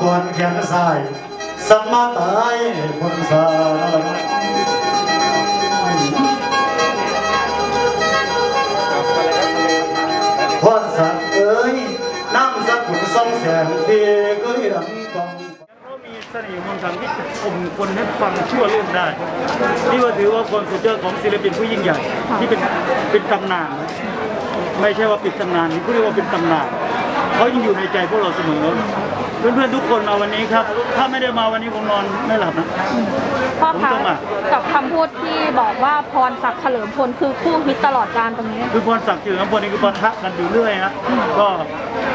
ควรเขียนสายสมมาตายคนสาพรสักเอ้ยน้ำสักขุนสองแสงเพียก็ยังกองเขามีเสน่ห์มนต์ขลังที่ข่มคนให้ฟังชั่วโลกได้ นี่ก็ถือว่าความสุดยอดของศิลปินผู้ยิ่งใหญ่ที่เป็นเป็นตำนาน ไม่ใช่ว่าปิดตำนานนี่เขาเรียกว่าเป็นตำนานเขายังอยู่ในใจพวกเราเสมอ เพื่อนๆทุกคนมาวันนี้ครับ ถ้าไม่ได้มาวันนี้คงนอนไม่หลับนะ พ่อผมคะต้องมา กับคำพูดที่บอกว่าพรศักดิ์เฉลิมพลคือคู่ฮิตตลอดการตรงนี้ คือพรศักดิ์เฉลิมพลนี่คือปะทะกันอยู่เรื่อยนะก็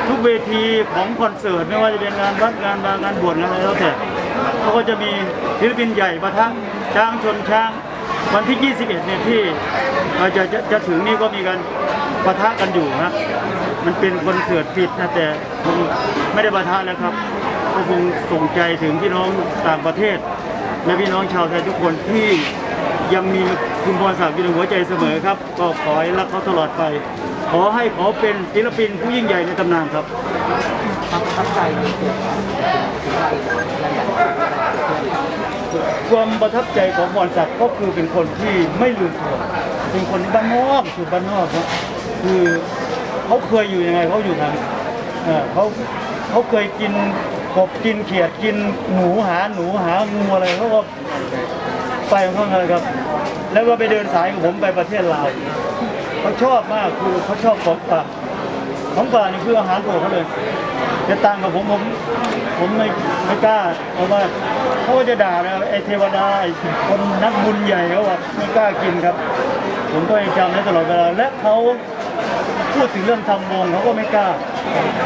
ทุกเวทีของคอนเสิร์ตไม่ว่าจะเป็นงานวัดงานบางงานบวชงานอะไรแล้วแต่เขาก็จะมีศิลปินใหญ่ปะทะช้างชนช้าง วันที่ 21เนี่ยที่เราจะจะจะถึงนี่ก็มีการปะทะกันอยู่นะ มันเป็นคอนเสิร์ตปิดนะแต่คงไม่ได้ปะทะแล้วครับ ก็คงส่งใจถึงพี่น้องต่างประเทศ และพี่น้องชาวไทยทุกคนที่ยังมีคุณพรศักดิ์อยู่ในหัวใจเสมอครับ ก็ขอให้รักเขาตลอดไป ขอให้ขอเป็นศิลปินผู้ยิ่งใหญ่ในตำนานครับความประทับใจของพรศักดิ์ก็คือเป็นคนที่ไม่ลืมตัวเป็นคนบ้านนอกสุดบ้านนอกครับคือ เขาเคยอยู่ยังไงเขาอยู่ทางเออเขาเขาเคยกินกบกินเขียดกินหนูหาหนูหางูอะไรเขาก็ไปของเขาเลยครับ แล้วก็ไปเดินสายกับผมไปประเทศลาวเขาชอบมากคือเขาชอบของป่าของป่านี่คืออาหารโปรดเขาเลยจะต่างกับผมผมผมไม่ไม่กล้า เพราะว่าเขาก็จะด่านะไอเทวดาไอคนนักบุญใหญ่เขาว่าไม่กล้ากินครับ ผมก็ยังจำได้ตลอดเวลาและเขา พูดถึงเรื่องทำวงเขาก็ไม่กล้า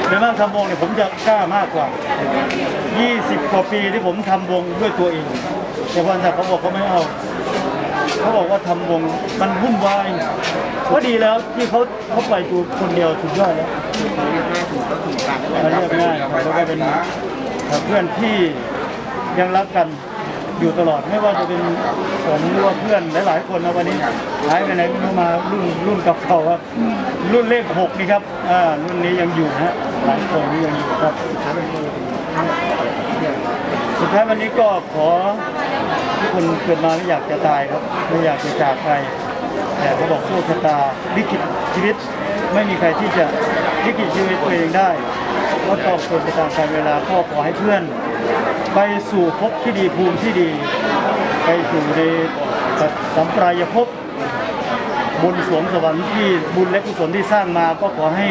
โดยมากทำวงเนี่ยผมจะกล้ามากกว่า 20 กว่าปีที่ผมทำวงด้วยตัวเอง แต่วันแต่เขาบอกเขาไม่เอาเขาบอกว่าทำวงมันวุ่นวายก็ดีแล้วที่เขาเขาปล่อยตัวคนเดียวสุดยอดแล้วมาเรียกง่ายครับแล้วก็เป็นเพื่อนที่ยังรักกัน อยู่ตลอดไม่ว่าจะเป็นผมหรือว่าเพื่อนหลายๆคนนะวันนี้หายไปไหนไม่รู้มารุ่นรุ่นกับเขาครับรุ่นเลขหกนี่ครับอ่ารุ่นนี้ยังอยู่ฮะหลายคนนี่ยังอยู่ครับสุดท้ายวันนี้ก็ขอทุกคนเกิดมาไม่อยากจะตายครับไม่อยากจะจากไปแต่เขาบอกโชคชะตาลิขิตชีวิตไม่มีใครที่จะลิขิตชีวิตตัวเองได้ก็ต้องเป็นไปตามกาลเวลาก็ขอให้เพื่อน ไปสู่ภพที่ดีภูมิที่ดี ไปสู่ในสัมปรายภพบนสวงสวรรค์ที่บุญและกุศลที่สร้างมาก็ขอให้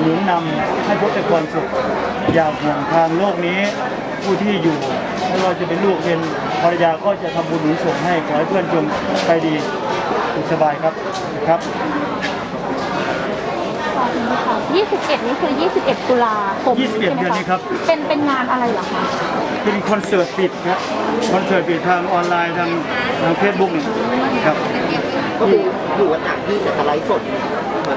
หนุนนำให้พบแต่ความสุขอย่าห่วงทางโลกนี้ ผู้ที่อยู่ไม่ว่าจะเป็นลูกเป็นภรรยาก็จะทำบุญหนุนส่งให้ขอให้เพื่อนจงไปดีสุขสบายครับครับ 21 นี่คือ 21 ตุลาคม21ใช่ไหมเดือนนี้ครับ เป็นเป็นงานอะไรเหรอคะ เป็นคอนเสิร์ตปิดครับคอนเสิร์ตปิดทางออนไลน์ทางทางเฟซบุ๊กเนี่ยครับก็คืออยู่กันต่างที่แต่ไลฟ์สด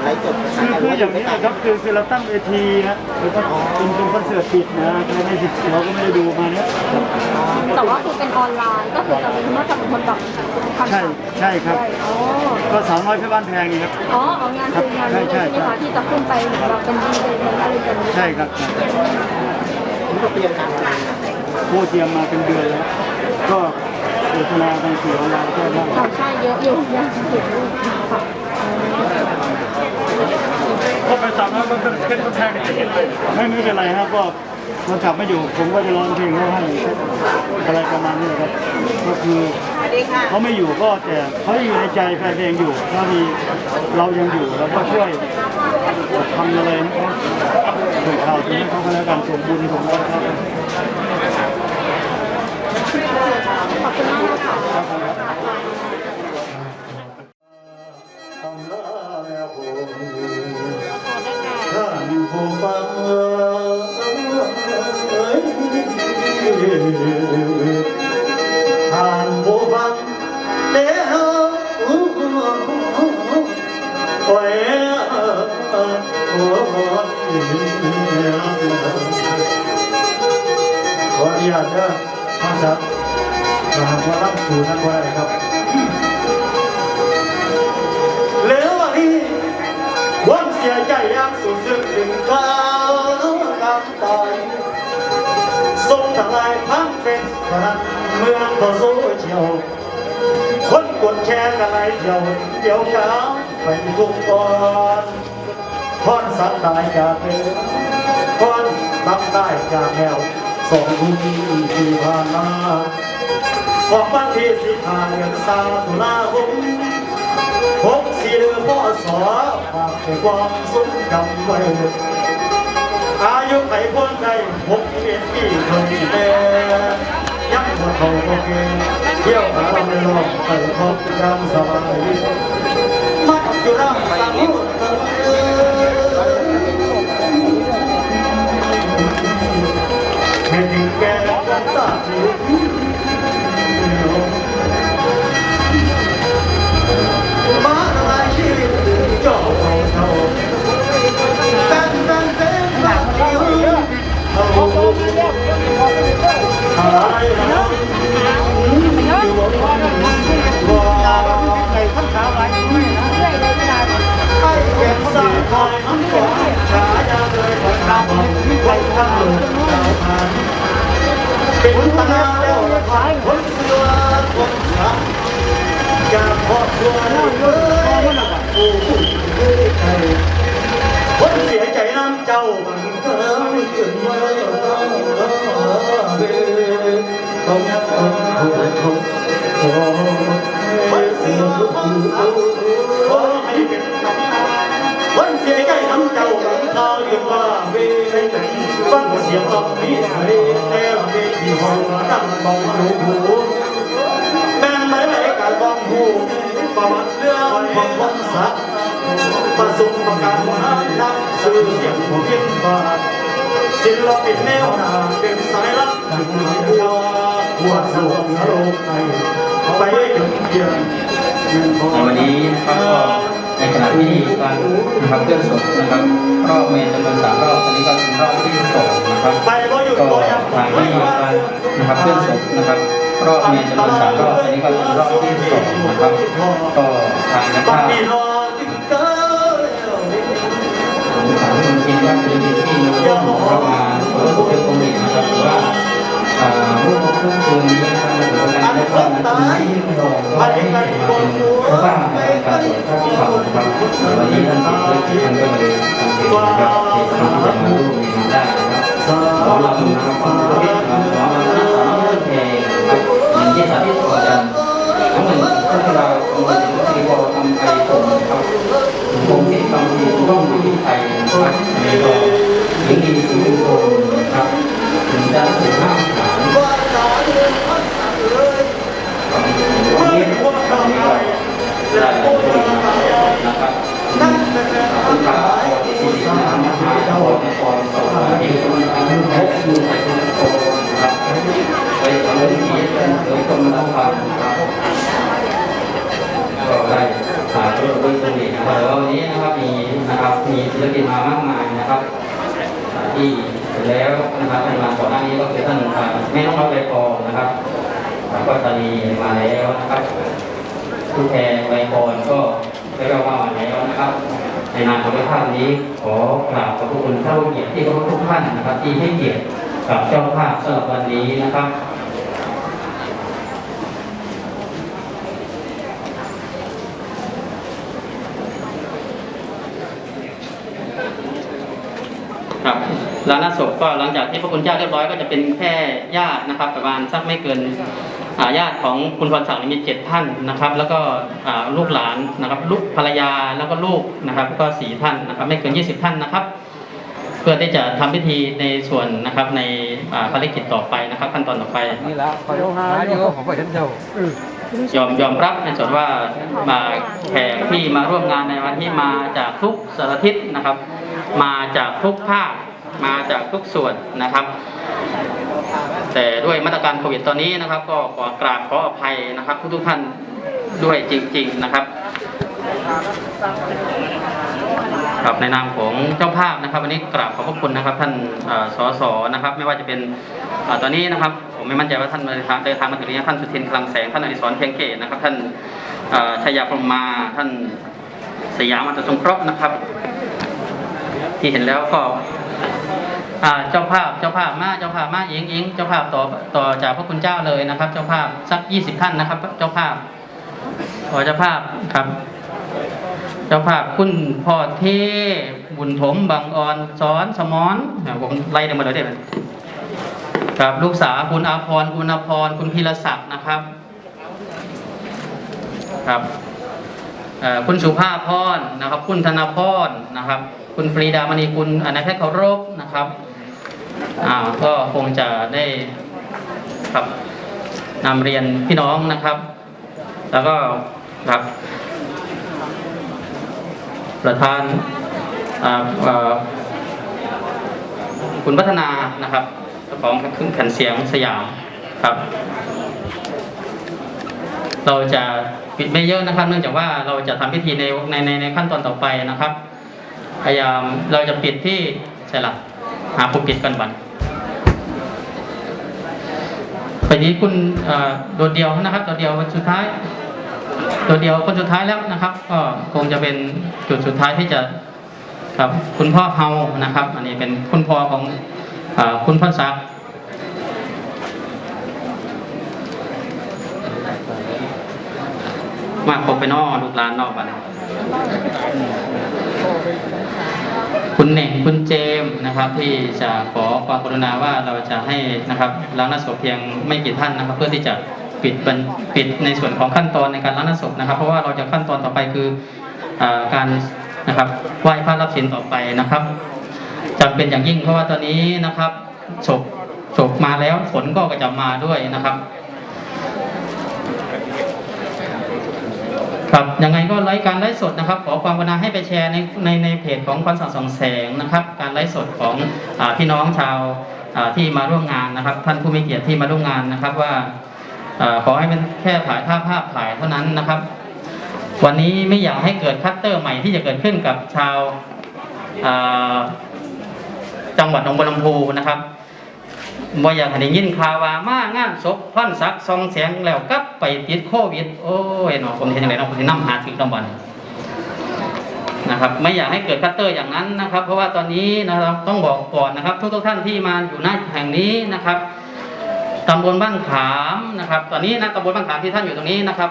เหมือนไลฟ์สดคือคืออย่างนี้นะครับคือคือเราตั้งเวทีนะแล้วก็เป็นเป็นคอนเสิร์ตปิดนะไม่ได้เราก็ไม่ได้ดูมาเนี่ยครับแต่ว่าคือเป็นออนไลน์ก็คือจะเป็นนอกจากเป็นคนแบบคอนใช่เสิร์ตใช่ครับอ๋อก็สาวน้อยเพื่อบ้านแพงนี่ครับอ๋อเอางานคืองานนี้ใช่เลยใช่ไหมใช่คะที่จะขึ้นไปเหมือนแบบเป็นดีเจเป็นอะไรกันนี้ใช่ครับผมก็เตรียมการมาโคเตรียมมาเป็นเดือนแล้วก็โฆษณาทางสื่อออนไลน์ก็ได้ค่ะใช่เยอะอยู่ยังเห็นอยู่ ค่ะก็ไปสาวน้อยมันเป็นเส้นแพงจะเห็นเลยไม่ไม่เป็นไรครับก็โทรศัพท์ไม่อยู่ผมก็จะร้องเพลงเขาให้อะไรประมาณนี้ครับก็คือเขาไม่อยู่ก็แต่เขาอยู่ในใจแฟนเพลงอยู่ถ้ามีเรายังอยู่เราก็ช่วยทำอะไรให้เขาส่งข่าวถึงเขาก็แล้วกันส่งบุญส่งอะไรครับขอบคุณมากนะคะ ขออนุญาตเด้อท่านครับมาหาว่ารับสู่ท่านว่าอะไรครับ สียใจอย่างสุดซึ้งถึงกลางน้ำตายสทรงทลายทั้งเป็นสนันเมืองต่อโซเชียลคนกดแชร์กันไลเดียวเดียวกันไปทุกตอนพรสัตว์ตายจากเดิมพรตับได้จากแนวสองทุ่มที่ผ่านมาของวันที่สิบห้าเดือนสามตุลาคมพบสีเดือพ่อสอฝากความทรงจำไว้ อายุไขพ้นใจหกเอ็ดปีคนแม่ยังว่าเข้าโอเคเที่ยวหาไม่ลองไปพบยามสบายมักอยู่ร่างสังเห็นถึงแก่กันตาจีมา เป็นตาแล้วคนเสือคนสักจากครอบครัวเลยโอ้โหใจคนเสียใจน้ำเจ้าบังเกิด ขึ้นมาต้องต้องต้องคนเสือคนสักขอให้เป็นคำคนเสียใจน้ำเจ้าบังเขาเรียกว่าเวรฟังเสียงลำนี้ใส่แต่ละเวทีห้องดังมองดูหูแม่ไหมไหมการบ้องหูประวัติเรื่องของคนสักประสบการณ์หานักสื่อเสียงของเพียงบาท ศิลปินแนวหน้าเป็นสายลับถึงหัวหัวสวงสโลกไปไปถึงเพียงยืนมองในวันนี้นะครับก็ในขณะที่การนะครับเคลื่อนศพนะครับรอบเมนจำนวนสามรอบตอนนี้ก็เป็นรอบที่สองนะครับไปก็อยู่ก็ตัวยังทางที่การนะครับเคลื่อนศพนะครับรอบเมนจำนวนสามรอบตอนนี้ก็เป็นรอบที่สองนะครับก็ทางนะปัคก รับมีรองเกินถามคุณคิดว่าเป็นที่มาร่วมเข้ามาเปิดเป็นโควิดนะครับหรือว่าอ่าเมื่อเมื่อคืนนี้นะครับหรือว่าการเลือกตั้งนั้ที่รองก็ได้มาเป็นผู้ว่าในการตรวจข้อที่สองนะครับวันนี้ท่านติดเรื่องที่ท่านก็เลยทำเป็นนะครับที่สามารถจะมาร่วมงานได้นะครับขอรับนะครับความรู้ที่มาขอมาที่สามเรื่องเพลงนะครับอย่งที่สาธิตก่อนกันทั้งหมดที่เราของเราถึงสิริวทำไทยผมครับผมที่ทำทีร่วมที่ไทยนะครับอันนี้ก็ หญิงดีสิริวงศ์นะครับถึงจะถึงห้าฐานว่าสาเรื่องพันสักเลยวันนี้เมื่อวันพวกเรานี้ไปก็และได้พวกผลเราไปนะครับนั่นเป็นแรงขอบทำคุณครับร้าขอบคุณที่ทำมาขอบคุณขอบคุณที่ทุกท่านทุกท่านทุกท่านทุกคนนะครับไปทำเรื่องนี้โดยคนมาต้องฟังนะครับก็ได้หาเรื่องเรื่องตรงนี้นะครับแต่ว่าวันนี้นะครับมีนะครับมีศิลปินมามากมายนะครับ ที่แล้วนะครับในวันก่อนหน้านี้ก็คือท่านแม่น้องน้อยใบปอนะครับก็ตอนนี้มาแล้วนะครับผู้แทนใบปอนก็ได้รับว่ามาแล้วนะครับในนามของท่านนี้ขอกราบขอบพระคุณท่านผู้เกียรติที่เคารพทุกท่านนะครับ ที่ให้เกียรติกับเจ้าภาพสำหรับวันนี้นะครับ ร้านหน้าศพก็หลังจากที่พระคุณเจ้าเรียบร้อยก็จะเป็นแค่ญาตินะครับ ประมาณสักไม่เกินอ่าญาติของคุณพรศักดิ์มีเจ็ดท่านนะครับ แล้วก็อ่าลูกหลานนะครับลูกภรรยาแล้วก็ลูกนะครับ ก็สี่ท่านนะครับ ไม่เกินยี่สิบท่านนะครับ เพื่อที่จะทำพิธีในส่วนนะครับในอ่าภารกิจต่อไปนะครับ ขั้นตอนต่อไปนี่ละคอยหาอยู่ผมก็เห็นเจ้ายอมยอมรับในส่วนว่ามาแขกที่มาร่วมงานในวันที่มาจากทุกสารทิศนะครับ มาจากทุกภาค มาจากทุกส่วนนะครับ แต่ด้วยมาตรการโควิดตอนนี้นะครับ ก็ขอกราบขออภัยนะครับทุกทุกท่านด้วยจริง ๆนะครับครับในนามของเจ้าภาพนะครับ วันนี้กราบขอบพระคุณนะครับ ท่านเอ่อสสนะครับ ไม่ว่าจะเป็นตอนนี้นะครับ ผมไม่มั่นใจว่าท่านเดินทางเดินทางมาถึงนี้ท่านสุทินคลังแสงท่านอดิศรเพียงเกตนะครับ ท่านชัยยาพรมมาท่านสยามอัตสงเคราะห์นะครับ ที่เห็นแล้วก็ เจ้าภาพเจ้าภาพมาเจ้าภาพมาเองเองเจ้าภาพต่อต่อจากพระคุณเจ้าเลยนะครับ เจ้าภาพสักยี่สิบท่านนะครับ เจ้าภาพขอเจ้าภาพครับ เจ้าภาพคุณพ่อเทบุญถมบางอ่อนสอนสมอนผมไล่ได้หมดเลยเด็ดครับลูกสาวคุณอาพรคุณอาพรคุณพีรศักดิ์นะครับ ครับคุณสุภาพพรนะครับ คุณธนพรนะครับ คุณปรีดามณีคุณอนายแพทย์เคารพนะครับ อ่าก็คงจะได้ครับนำเรียนพี่น้องนะครับ แล้วก็ครับประธานอ่าคุณพัฒนานะครับของเครื่งแผ่นเสียงสยามครับ เราจะปิดไม่เยอะนะครับ เนื่องจากว่าเราจะทำพิธีในในในในขั้นตอนต่อไปนะครับ พยายามเราจะปิดที่ใช่ละ หาผู้ปิดกันบันวันนี้คุณเอ่อโดดเดียวนะครับโดดเดียววันสุดท้ายโดดเดียวคนสุดท้ายแล้วนะครับ ก็คงจะเป็นจุดสุดท้ายที่จะครับคุณพ่อเฮานะครับ อันนี้เป็นคุณพ่อของอคุณพ่อซักดิ์มาพบไปนอกลูกหลานนอกบ้าน คุณเน่งคุณเจมนะครับ ที่จะขอความกรุณาว่าเราจะให้นะครับล้างหน้าศพเพียงไม่กี่ท่านนะครับ เพื่อที่จะปิดปิดในส่วนของขั้นตอนในการล้างหน้าศพนะครับ เพราะว่าเราจะขั้นตอนต่อไปคืออการนะครับไหว้พระรับศีลต่อไปนะครับจำเป็นอย่างยิ่งเพราะว่าตอนนี้นะครับศพศพมาแล้วฝนก็จะมาด้วยนะครับ ครับยังไงก็ไลฟ์การไลฟ์สดนะครับ ขอความกรุณาให้ไปแชร์ในในในเพจของคอนสังสองแสงนะครับ การไลฟ์สดของอพี่น้องชาวที่มาร่วมงานนะครับ ท่านผู้มีเกียรติที่มาร่วมงานนะครับว่าอขอให้เป็นแค่ถ่ายภาพภาพถ่ายเท่านั้นนะครับ วันนี้ไม่อยากให้เกิดคัตเตอร์ใหม่ที่จะเกิดขึ้นกับชาวจังหวัดหนองบัวลำพูนะครับ บ่อยากให้ได้ยินข่าวว่ามางานศพพันศักดิ์ซองแสงแล้วกลับไปติดโควิด โอ้ยเนาะผมเห็นอย่างไรเนาะผมสินำหาถึงรางวัลนะครับไม่อยากให้เกิดคัตเตอร์อย่างนั้นนะครับ เพราะว่าตอนนี้นะครับต้องบอกก่อนนะครับ ทุกๆท่านที่มาอยู่หน้าแห่งนี้นะครับตำบลบ้านขามนะครับ ตอนนี้นะตำบลบ้านขามที่ท่านอยู่ตรงนี้นะครับ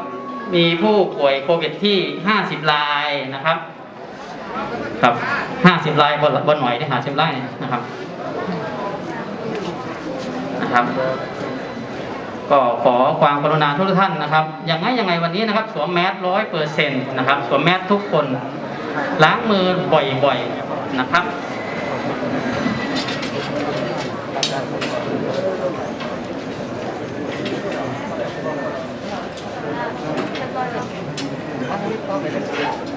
มีผู้ป่วยโควิดที่ 50รายนะครับ ครับ 50รายบนบนหน่อยที่50รายนะครับ นะครับ ก็ขอความกรุณาทุกท่านนะครับอยังไงยังไงวันนี้นะครับ สวมแมสร้อยเปอร์เซ็นต์นะครับ สวมแมสทุกคนล้างมือบ่อยๆนะครับครับ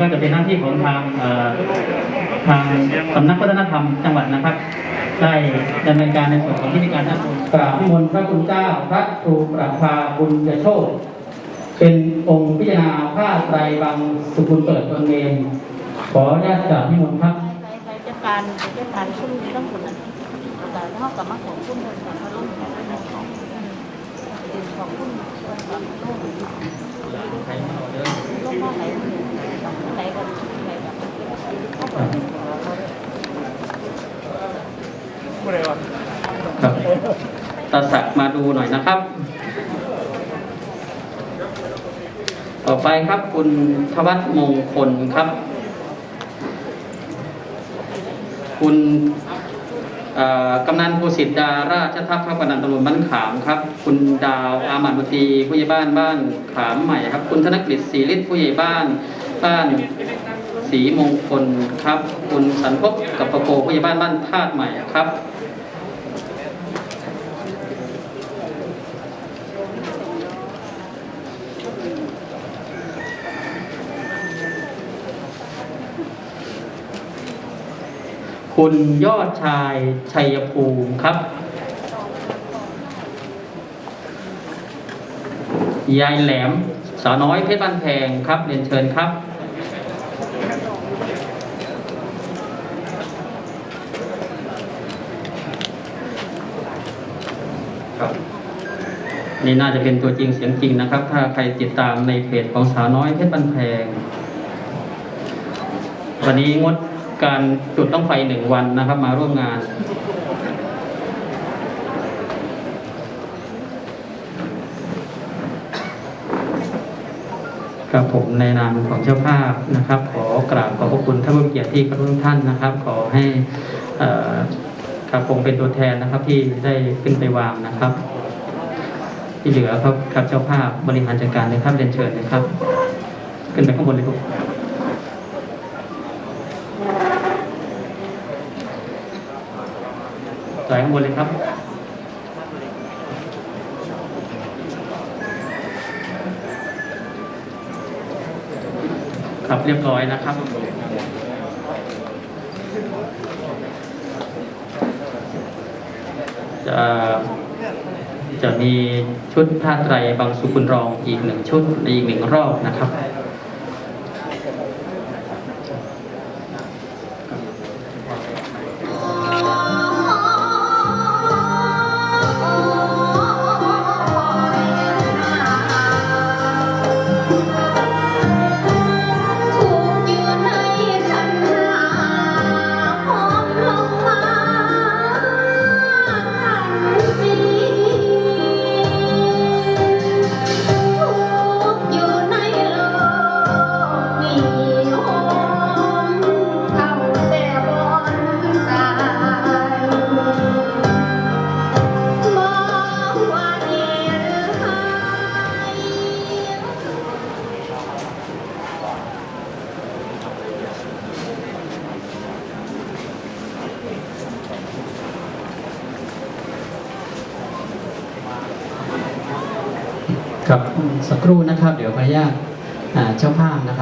ก็จะเป็นหน้าที่ของทางทางสำนักวัฒนธรรมจังหวัดนะครับ ได้ดำเนินการในส่วนของพิธีการท่านกราบมนพระคุณเจ้าพระครูประภาบุญยโชตเป็นองค์พิจารณาผ้าไตรบางสุขุลเปิดตนเองขออนุญาตกราบนิมนต์ครับใช้ใช้จัดการจัดการชุ่มต้องผลนั้นแต่ถ้ากับมาของชุ่มคนของพระลุ่มของของของชุ่มของลุ่มลุ่มว่าไหน ครับตาสักมาดูหน่อยนะครับ ต่อไปครับคุณทวัฒมงคลครับ คุณกำนันภูสิทธาราชทัพพระกนันตำบลบ้านขามครับ คุณดาวอามานุตีผู้ใหญ่บ้านบ้านขามใหม่ครับ คุณธนกฤษศรีฤทธิ์ผู้ใหญ่บ้าน ต้านสีมงคลครับ คุณสันพบกับประโกผู้ใหญ่บ้านบ้านธาตุใหม่ครับคุณยอดชายชัยภูมิครับ ยายแหลมสาวน้อยเพชรบ้านแพงครับเรียนเชิญครับ นี่น่าจะเป็นตัวจริงเสียงจริงนะครับ ถ้าใครติดตามในเพจของสาวน้อยเพชรบันแพง วันนี้งดการจุดต้องไฟหนึ่งวันนะครับ มาร่วมงานครับผมในนามของเจ้าภาพนะครับ ขอกราบขอบพระคุณท่านผู้เกียรติที่เคารพทุกท่านนะครับ ขอให้ครับผมเป็นตัวแทนนะครับที่ได้ขึ้นไปวางนะครับ ที่เหลือครับครับเจ้าภาพบริหารจัดการเลยครับเรียนเชิญเลยครับ ขึ้นไปข้างบนเลยครับต่อยข้างบนเลยครับครับเรียบร้อยนะครับจะ จะมีชุดผ้าไตรบางสุกุลรองอีกหนึ่งชุดในอีกหนึ่งรอบนะครับ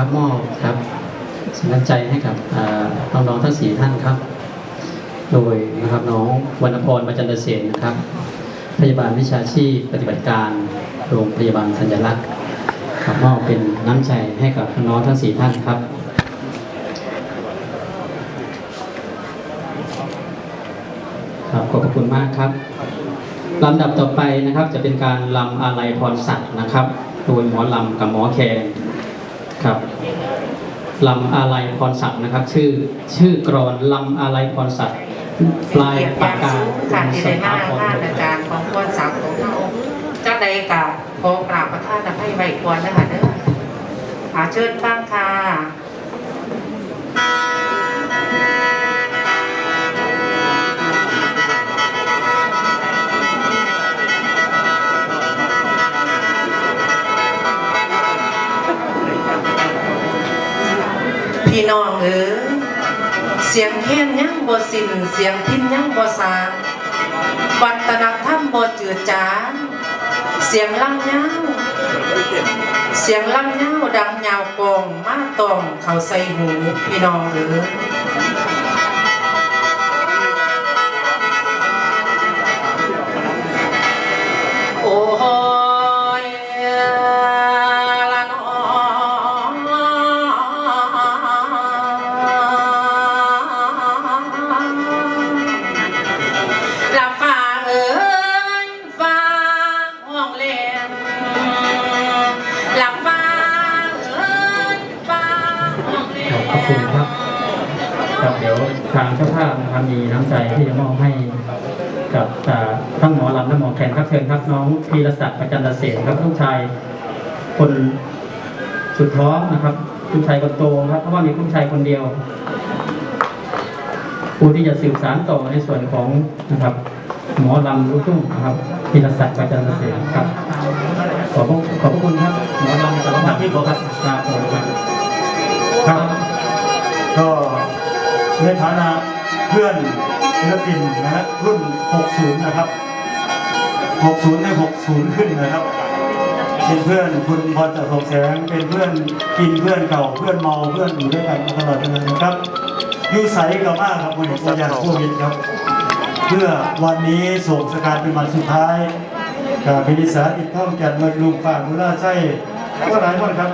ครับมอบครับสินน้ำใจให้กับน้องๆทั้งสี่ท่านครับ โดยนะครับน้องวรรณพรประจันตเสนนะครับ พยาบาลวิชาชีพปฏิบัติการโรงพยาบาลธัญรักษณ์ครับมอบเป็นน้ำใจให้กับน้องทั้งสี่ท่านครับครับขอบคุณมากครับลำดับต่อไปนะครับจะเป็นการลำอาลัยพรสัตว์นะครับ โดยหมอลำกับหมอแคนครับ ลำอาลัยพรสักดิ์นะครับ ชื่อชื่อกรอนลำอาลัยพรสักดิ์ปลายปากกาสูงค่ะที่ได้มาท่านอาจารย์ของควรสาวของพราจ้าใดกับขอกราบประทานอภัยไว้ควรนะคะเด้อหาเชิญฟังค่ะ พี่น้องเอ๋ยเสียงเพี้ยนยังบ่สินเสียงพินยังบ่สางวัฒนธรรมบ่จืดจางเสียงลำยาเสียงลำยาดังยาวกองมาตองเขาใส่หูพี่น้องเอ๋ย นะครับมีน้ำใจที่จะมอบให้กับอ่าทั้งหมอลำและหมอแคนครับเชิญครับน้องพีรศักดิ์ประจันตเสนครับลูกชายคนสุดท้องนะครับลูกชายคนโตครับเพราะว่ามีลูกชายคนเดียวผู้ที่จะสืบสานต่อในส่วนของนะครับ หมอลำลูกทุ่งนะครับพีรศักดิ์ประจันตเสนครับ ขอบขอบคุณครับหมอลำสารพัดที่ขอครับครับครับครับก็ในฐานะ พื่อนศิลปินนะฮะรุ่น 60 นะครับ 60ใน60 ขึ้นนะครับ เป็นเพื่อนคุณพรจากทองแสงเป็นเพื่อนกินเพื่อนเก่าเพื่อนเมาเพื่อนอยู่ด้วยกันตลอดเลยนะครับยูใสกับมากครับวันนี้วันยานโควิดครับ เพื่อวันนี้ส่งสการเป็นวันสุดท้ายกับพินิสาอิทท่องจันทร์มาลุงฝากมุลาใช่ก็หลายคนครับ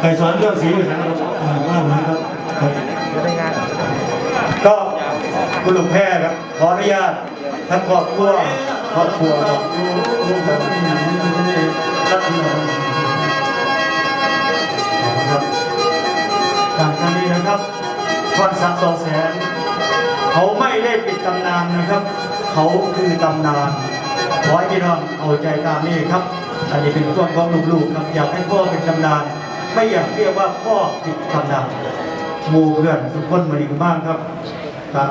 เคยสอนเรื่องสีอยู่นะครับอ่าว่าเหมือนครับ คุณลุงแพทย์ครับขออนุญาตทั้งครอบครัวครอบครัวครับลูกครับนี่นี่นี่รักที่เราครับต่างกันนี้นะครับพรศักสองแสนเขาไม่ได้ปิดตำนานนะครับ เขาคือตำนานขอให้พี่น้องเอาใจตามนี้ครับอันนี้เป็นส่วนของลูกๆครับอยากให้พ่อเป็นตำนาน ไม่อยากเรียกว่าพ่อปิดตำนานหมู่เพื่อนทุกคนมาดีกบ้างครับครับ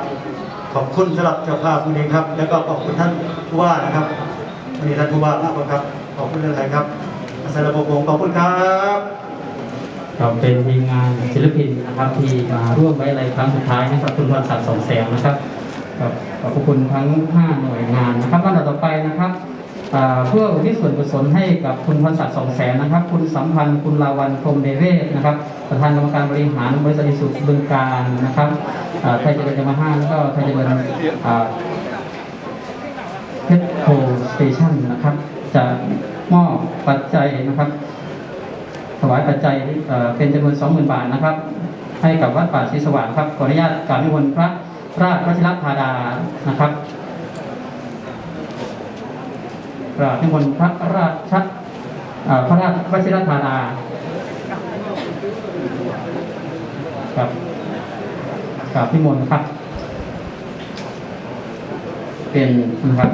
ขอบคุณสำหรับเจ้าภาพวันนี้ครับ แล้วก็ขอบคุณท่านผู้ว่านะครับวันนี้ท่านผู้ว่าทุกคครับ ขอบคุณอะไรครับอาสาระบบวงขอบคุณครับเราเป็นทีมงานศิลปินนะครับที่มาร่วมไว้อะไรครั้งสุดท้ายนะครับคุณวันศักดิ์สองแสงนะครับกับขอบคุณทั้ง 5 หน่วยงานนะครับลำดับต่อไปนะครับ เพื่ออุทิศส่วนกุศลให้กับคุณวันศักดิ์สองแสงนะครับ คุณสัมพันธ์คุณลาวันพรมเดเวศนะครับ ประธานกรรมการบริหารบริษัทอิสุบึงการนะครับไทยเจริญยามาฮ่าแล้วก็ไทยเจริญอ่าเพชรโพสเตชันนะครับ จะมอบปัจจัยนะครับ ถวายปัจจัยเอ่อเป็นจำนวน20,000 บาทนะครับ ให้กับวัดป่าศรีสว่างครับขออนุญาตกราบนิมนต์พระราชวชิรธาดานะครับกราบ นิมนต์พระราชพระราชวชิรธาดาครับกราบนิมนต์ครับ เป็นนะครับ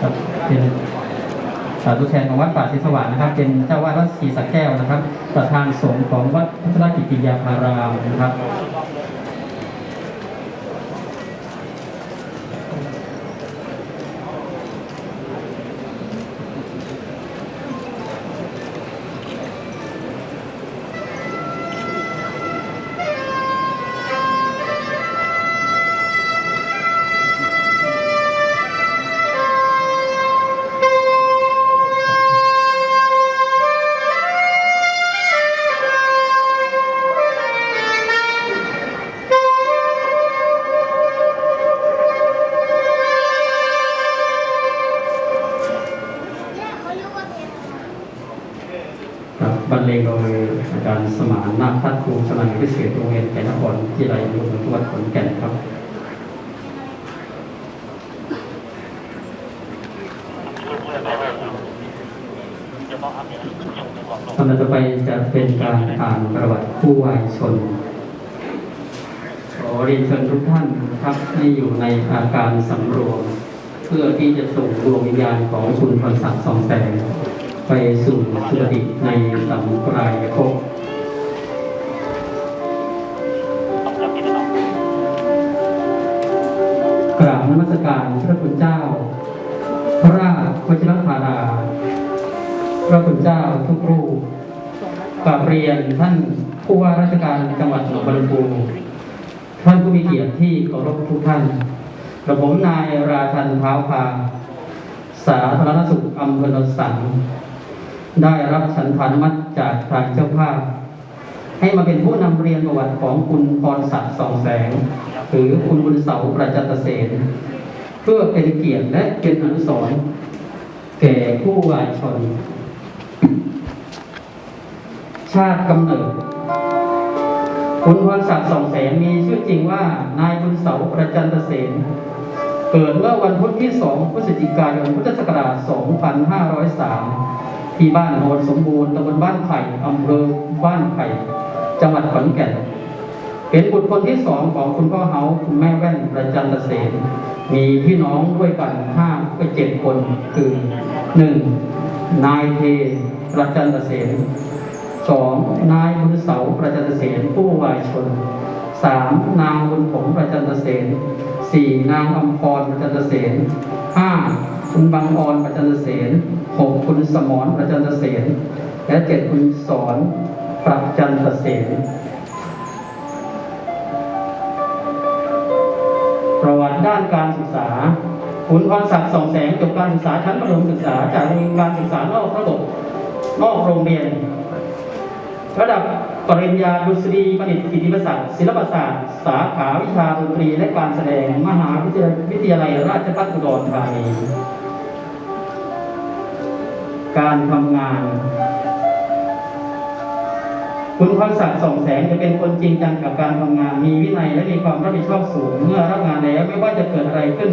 ครับเป็นสาธุแทนของวัดป่าศรีสว่างนะครับ เป็นเจ้าวาดวัดศรีสักแก้วนะครับ ประธานสงฆ์ของวัดพัฒนกิติยาภารามนะครับ พิเศษโรงเรียนไก่นครที่ไรอยู่จังหวัดขอนแก่นครับลำดับต่อไปจะเป็นการอ่านประวัติผู้วายชน ขอเรียนเชิญทุกท่านครับให้อยู่ในอาการสำรวม เพื่อที่จะส่งดวงวิญญาณของคุณพรศักดิ์สองแสง ไปสู่สุคติในสัมปรายภพ การพระคุณเจ้า พระราชวชิรธาดาพระคุณเจ้าทุกรูปกราบเรียนท่านผู้ว่าราชการจังหวัดหนองบัวลำพูท่านผู้มีเกียรติที่เคารพทุกท่านกระผมนายราชันเท้าพาสาธารณสุขอำเภอโนนสังได้รับฉันทานมัตจากทางเจ้าภาพ ให้มาเป็นผู้นำเรียนประวัติของคุณพรศักดิ์สองแสง หรือคุณบุญเสาประจันตเสน พื่อเป็นเกียรติและเป็นอนุสรณ์แก่ผู้วายชน ชาติกำเนิด คุณพรศักดิ์สองแสงมีชื่อจริงว่า นายบุญเสาประจันตเสนเกิดเมื่อวันพุธที่2พฤศจิกายนพุทธศักราช 2503 ที่บ้านโนนสมบูรณ์ตำบลบ้านไผ่อำเภอบ้านไผ่จังหวัดขอนแก่น เป็นบุตรคนที่สองของคุณพ่อเฮาคุณแม่แว่นประจันตเสนมีพี่น้องด้วยกันห้าไปเจ็ดคนคือหนึ่งนายเทประจันตเสนสองนายบุญเสาประจันตเสนผู้วายชนสามนางบุญผงประจันตเสนสี่นางอมพรประจันตเสนห้าคุณบางออนประจันตเสนหกคุณสมรประจันตเสนและเจ็ดคุณสอนประจันตเสน ประวัติด้านการศึกษาคุณพรศักดิ์สองแสงจบการศึกษาชั้นประถมศึกษา จากโรงเรียนการศึกษานอกระบบนอกโรงเรียน ระดับปริญญาดุษฎีบัณฑิตกิติมศักดิ์ศิลปศาสตร์ สาขาวิชาดนตรีและการแสดงมหาวิทยาวิทยาลัยราชภัฏอุดรธานีการทำงาน คุณพรศักดิ์ส่องแสงจะเป็นคนจริงจังกับการทำงาน มีวินัยและมีความรับผิดชอบสูง เมื่อรับงานแล้วไม่ว่าจะเกิดอะไรขึ้น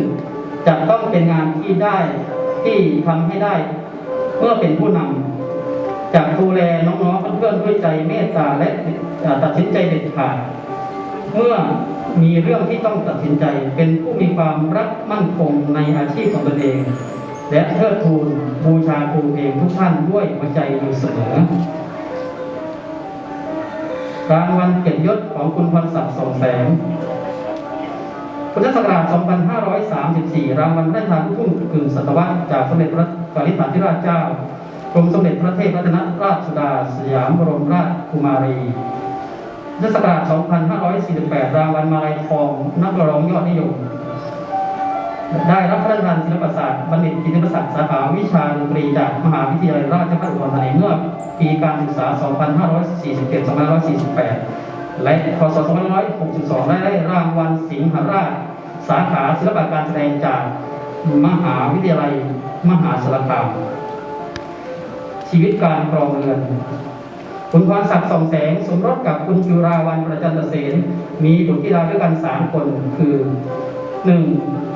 จะต้องเป็นงานที่ได้ที่ทำให้ได้เมื่อเป็นผู้นำจะดูแลน้องๆเพื่อนๆด้วยใจเมตตาและตัดสินใจเด็ดขาดเมื่อมีเรื่องที่ต้องตัดสินใจ เป็นผู้มีความรักมั่นคงในอาชีพของตนเอง และเทิดทูนบูชาครูเองทุกท่านด้วยหัวใจอยู่เสมอ รางวัลเกียรติยศของคุณพรศักดิ์สองแสงพุทธศักราช 2534 รางวัลพระราชทานลูกทุ่งกึ่งศตวรรษจากสมเด็จพระกนิษฐาธิราชเจ้ากรมสมเด็จพระเทพรัตนราชสุดา สยามบรมราชกุมารีพุทธศักราช 2548 รางวัลมาลัยทองนักร้องยอดนิยม ได้รับพระราชทานศิลปศาสตร์บัณฑิตกิติมศักดิ์สาขาวิชาดนตรีจากมหาวิทยาลัยราชภัฏอุดรธานีเมื่อปีการศึกษา 2547-2548 และพศ 2562 ได้ได้รางวัลสิงหราช สาขาศิลปการแสดงจากมหาวิทยาลัยมหาสารคาม ชีวิตการครองเรือนคุณพรศักดิ์ส่องแสงสมรสกับคุณจุราวันประจันตเสนมีบุตรธิดาด้วยกันสามคนคือ หนึ่ง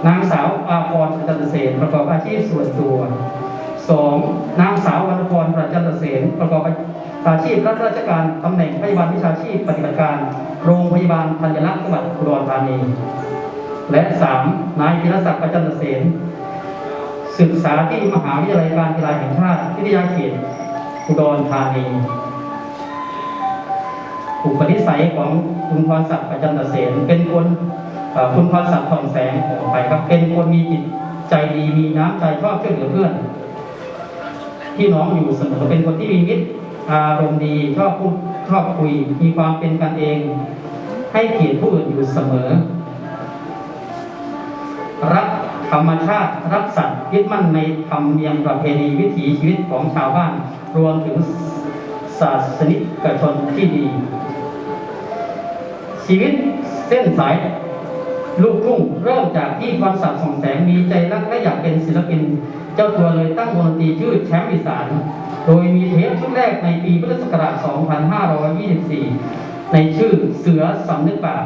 นางสาวอาพรประจันตเสนประกอบอาชีพส่วนตัวสองนางสาววรรณพรประจันตเสนประกอบอาชีพรับราชการตำแหน่งพยาบาลวิชาชีพปฏิบัติการ โรงพยาบาลธัญรักษ์จังหวัดอุดรธานี และสามนายพิรศักดิ์ประจันตเสนศึกษาที่มหาวิทยาลัยการกีฬาแห่งชาติวิทยาเขตอุดรธานีอุปนิสัยของคุณพรศักดิ์ประจันตเสนเป็นคน คุณพรศักดิ์ทองแสงขอไปครับ เป็นคนมีจิตใจดีมีน้ำใจชอบช่วยเหลือเพื่อนพี่น้องอยู่เสมอเป็นคนที่มีมิตรอารมณ์ดีชอบพูดชอบคุย มีความเป็นกันเอง ให้เกียรติผู้อื่นอยู่เสมอ รักธรรมชาติรักสัตว์ยึดมั่นในธรรมเนียมประเพณีวิถีชีวิตของชาวบ้าน รวมถึงศาสนิกชนที่ดี ชีวิตเส้นสาย ลูกทุ่งเริ่มจากที่พรศักดิ์ส่องแสงมีใจรักและอยากเป็นศิลปิน เจ้าตัวเลยตั้งวงดนตรีชื่อแชมป์อีสาน โดยมีเทปชุดแรกในปีพุทธศักราช 2524 ในชื่อเสือสำนึกป่า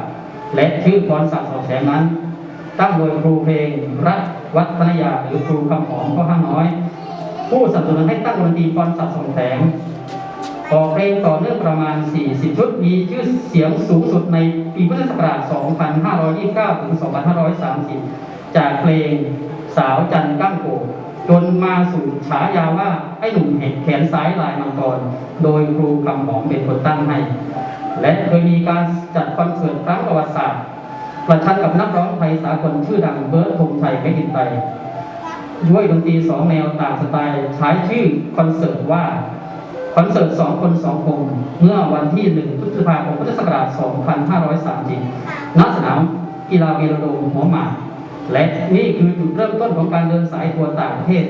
และชื่อพรศักดิ์ส่องแสงนั้น ตั้งโดยครูเพลงรัฐวัฒนยาหรือครูคำหอมก็ห้างน้อย ผู้สนับสนุนให้ตั้งวงดนตรีพรศักดิ์ส่องแสง ออกเพลงต่อเนื่องประมาณ 40 ชุด มีชื่อเสียงสูงสุดในปีพุทธศักราช 2529 ถึง 2530 จากเพลงสาวจันทร์ก้างโกจนมาสู่ฉายาว่า ไอ้หนุ่มเห็นแขนซ้ายลายมังกร โดยครูคำหอมเป็นคนตั้งให้ และเคยมีการจัดคอนเสิร์ตครั้งประวัติศาสตร์ ประชันกับนักร้องไทยสากลชื่อดังเบิร์ตธงชัยเพชรดินไตด้วยดนตรีสองแนวต่างสไตล์ใช้ชื่อคอนเสิร์ตว่า คอนเสิร์ตสองคนสองคงเมื่อวันที่1พฤษภาคมพุทธศักราช 2530ณสนามกีฬาวีรโดมหัวหมากและนี่คือจุดเริ่มต้นของการเดินสายทัวร์ต่างประเทศ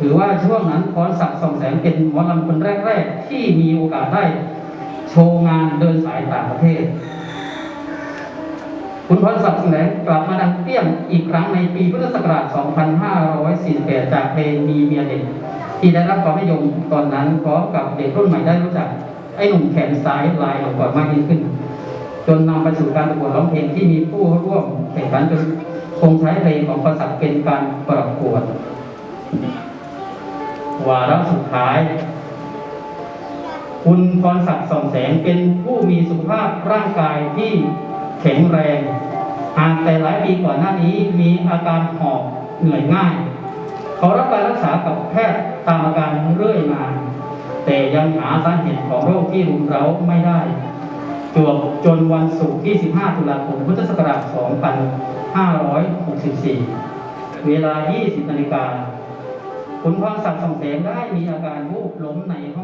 ถือว่าช่วงนั้นพรศักดิ์ส่องแสงเป็นหมอลำคนแรก ๆ ที่มีโอกาสได้โชว์งานเดินสายต่างประเทศ คุณพรศักดิ์แสงกลับมาดังเปี้ยงอีกครั้งในปีพุทธศักราช 2548จากเพลงมีเมียเด็ก ที่ได้รับความนิยมตอนนั้นพร้อมกับเด็กรุ่นใหม่ได้รู้จัก ไอ้หนุ่มแขนซ้ายลายหลงก่อนมากยิ่งขึ้น จนนำไปสู่การประกวดร้องเพลงที่มีผู้ร่วมแข่งขันจนคงใช้เพลงของพรศักเป็นการประกวดวาระสุดท้าย คุณพรศักดิ์ส่องแสงเป็นผู้มีสุขภาพร่างกายที่แข็งแรงหากแต่หลายปีก่อนหน้านี้มีอาการหอบเหนื่อยง่าย เขารับการรักษากับแพทย์ตามอาการเรื่อยมา แต่ยังหาสาเหตุของโรคที่รุมเร้าไม่ได้จวบจนวันศุกร์ที่15ตุลาคมพุทธศักราช 2564 เวลา 20นาฬิกาคุณพรศักดิ์ส่องแสงได้มีอาการวูบล้มในห้อง